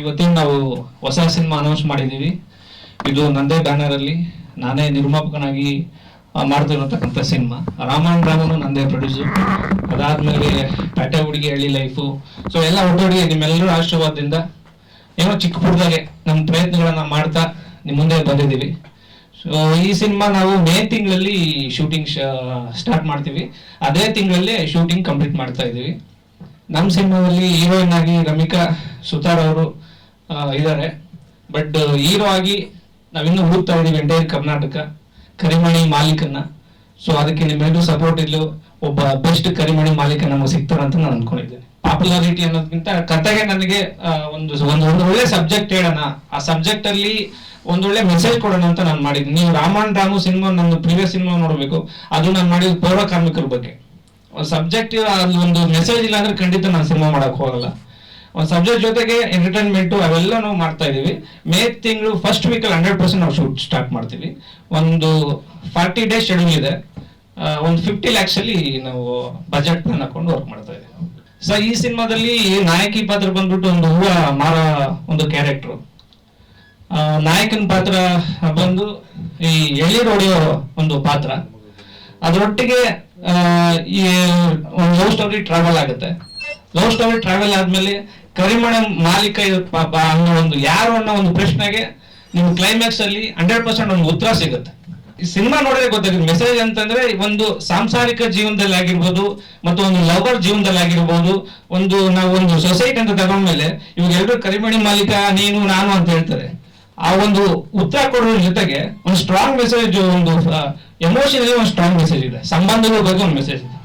ಇವತ್ತಿನ ನಾವು ಹೊಸ ಸಿನಿಮಾ ಅನೌನ್ಸ್ ಮಾಡಿದ್ದೀವಿ. ಇದು ನಂದೇ ಬ್ಯಾನರ್ ಅಲ್ಲಿ ನಾನೇ ನಿರ್ಮಾಪಕನಾಗಿ ಮಾಡ್ತಿರೋತಕ್ಕಂಥ ಸಿನಿಮಾ. ರಾಮನ್ ರಾಮನು ನಂದೇ ಪ್ರೊಡ್ಯೂಸರ್ ಅದಾದ್ಮೇಲೆ ಪ್ಯಾಟೆ ಹುಡುಗಿ ಹಳ್ಳಿ ಲೈಫು ಸೊ ಎಲ್ಲ ಒಟ್ಟೊಟ್ಟಿಗೆ ನಿಮ್ಮೆಲ್ಲರೂ ಆಶೀರ್ವಾದದಿಂದ ಏನೋ ಚಿಕ್ಕ ನಮ್ಮ ಪ್ರಯತ್ನಗಳನ್ನ ಮಾಡ್ತಾ ನಿಮ್ಮ ಮುಂದೆ ಬಂದಿದ್ದೀವಿ. ಸೊ ಈ ಸಿನಿಮಾ ನಾವು ಮೇ ತಿಂಗಳಲ್ಲಿ ಶೂಟಿಂಗ್ ಸ್ಟಾರ್ಟ್ ಮಾಡ್ತೀವಿ. ಅದೇ ತಿಂಗಳಲ್ಲಿ ಶೂಟಿಂಗ್ ಕಂಪ್ಲೀಟ್ ಮಾಡ್ತಾ ಇದ್ದೀವಿ. ನಮ್ಮ ಸಿನಿಮಾದಲ್ಲಿ ಹೀರೋಯಿನ್ ಆಗಿ ರಮಿಕಾ ಸುತಾರ್ ಅವರು ಇದ್ದಾರೆ. ಬಟ್ ಹೀರೋ ಆಗಿ ನಾವಿನ್ನೂ ಹುಡುಕ್ತಾ ಇದೀವಿ ಎಂಟೈರ್ ಕರ್ನಾಟಕ. ಕರಿಮಣಿ ಮಾಲೀಕನ್ನ. ಸೊ ಅದಕ್ಕೆ ನಿಮ್ಮೆಲ್ಲರೂ ಸಪೋರ್ಟ್ ಇಲ್ಲೂ ಒಬ್ಬ ಬೆಸ್ಟ್ ಕರಿಮಣಿ ಮಾಲೀಕ ನಮಗೆ ಸಿಗ್ತಾರಂತ ನಾನು ಅನ್ಕೊಂಡಿದ್ದೇನೆ. ಪಾಪ್ಯುಲಾರಿಟಿ ಅನ್ನೋದಕ್ಕಿಂತ ಕತೆಗೆ ನನಗೆ ಒಂದು ಒಂದು ಒಳ್ಳೆ ಸಬ್ಜೆಕ್ಟ್ ಹೇಳೋಣ. ಆ ಸಬ್ಜೆಕ್ಟ್ ಅಲ್ಲಿ ಒಂದೊಳ್ಳೆ ಮೆಸೇಜ್ ಕೊಡೋಣ ಅಂತ ನಾನು ಮಾಡಿದ್ದೀನಿ. ನೀವು ರಾಮನ್ ರಾಮು ಸಿನಿಮಾ ನನ್ನ ಪ್ರೀವಿಯಸ್ ಸಿನಿಮಾ ನೋಡಬೇಕು. ಅದು ನಾನು ಮಾಡಿದ ಪೌರ ಕಾರ್ಮಿಕರ ಬಗ್ಗೆ. ಸಬ್ಜೆಕ್ಟ್ ಅಲ್ಲಿ ಒಂದು ಮೆಸೇಜ್ ಇಲ್ಲ ಅಂದ್ರೆ ಖಂಡಿತ ನಾನು ಸಿನಿಮಾ ಮಾಡಕ್ ಹೋಗಲ್ಲ. ಒಂದು ಸಬ್ಜೆಕ್ಟ್ ಜೊತೆಗೆ ಎಂಟರ್ಟೈನ್ಮೆಂಟ್ ಅವೆಲ್ಲ ನಾವು ಮಾಡ್ತಾ ಇದೀವಿ ಮೇ ತಿಂಗಳು ಫಸ್ಟ್ ವೀಕಲ್ಲಿ ಹಂಡ್ರೆಡ್ ಪರ್ಸೆಂಟ್ ನಾವು ಶೂಟ್ ಸ್ಟಾರ್ಟ್ ಮಾಡ್ತೀವಿ. ಒಂದು ಫಾರ್ಟಿ ಡೇಸ್ ಶೆಡ್ಯೂಲ್ ಇದೆ. ಒಂದು ಫಿಫ್ಟಿ ಲ್ಯಾಕ್ಸ್ ಅಲ್ಲಿ ನಾವು ಬಜೆಟ್ ಪ್ಲಾನ್ ಹಾಕೊಂಡು ವರ್ಕ್ ಮಾಡ್ತಾ ಇದ್ದೀವಿ. ಸೊ ಈ ಸಿನಿಮಾದಲ್ಲಿ ನಾಯಕಿ ಪಾತ್ರ ಬಂದ್ಬಿಟ್ಟು ಒಂದು ಹೂವ ಮಾರ ಒಂದು ಕ್ಯಾರೆಕ್ಟರ್ ನಾಯಕನ ಪಾತ್ರ ಬಂದು ಈ ಎಳ್ನೀರು ಹೊಡೆಯೋ ಒಂದು ಪಾತ್ರ. ಅದರೊಟ್ಟಿಗೆ ಈ, ಒಂದು ಲವ್ ಸ್ಟೋರಿ ಟ್ರಾವೆಲ್ ಆಗುತ್ತೆ. ಲವ್ ಸ್ಟೋರಿ ಟ್ರಾವೆಲ್ ಆದ್ಮೇಲೆ ಕರಿಮಣ ಮಾಲೀಕ ಅನ್ನೋ ಒಂದು ಯಾರು ಅನ್ನೋ ಒಂದು ಪ್ರಶ್ನೆಗೆ ನಿಮ್ ಕ್ಲೈಮ್ಯಾಕ್ಸ್ ಅಲ್ಲಿ ಹಂಡ್ರೆಡ್ ಪರ್ಸೆಂಟ್ ಒಂದು ಉತ್ತರ ಸಿಗುತ್ತೆ. ಈ ಸಿನಿಮಾ ನೋಡಿದ್ರೆ ಗೊತ್ತಾಗುತ್ತೆ ಮೆಸೇಜ್ ಅಂತಂದ್ರೆ ಒಂದು ಸಾಂಸಾರಿಕ ಜೀವನದಲ್ಲಿ ಆಗಿರ್ಬೋದು ಮತ್ತು ಒಂದು ಲವರ್ ಜೀವನದಲ್ಲಿ ಆಗಿರ್ಬೋದು, ಒಂದು ನಾವು ಒಂದು ಸೊಸೈಟಿ ಅಂತ ತಗೊಂಡ್ಮೇಲೆ ಇವಾಗ ಎಲ್ಲರೂ ಕರಿಮಣಿ ಮಾಲೀಕ, ನೀನು, ನಾನು ಅಂತ ಹೇಳ್ತಾರೆ. ಆ ಒಂದು ಉತ್ತರ ಕೊಡೋದ್ರ ಜೊತೆಗೆ ಒಂದು ಸ್ಟ್ರಾಂಗ್ ಮೆಸೇಜ್ ಒಂದು ಎಮೋಷನಲ್ಲಿ ಒಂದು ಸ್ಟ್ರಾಂಗ್ ಮೆಸೇಜ್ ಇದೆ. ಸಂಬಂಧಗಳ ಬಗ್ಗೆ ಒಂದು ಮೆಸೇಜ್ ಇದೆ.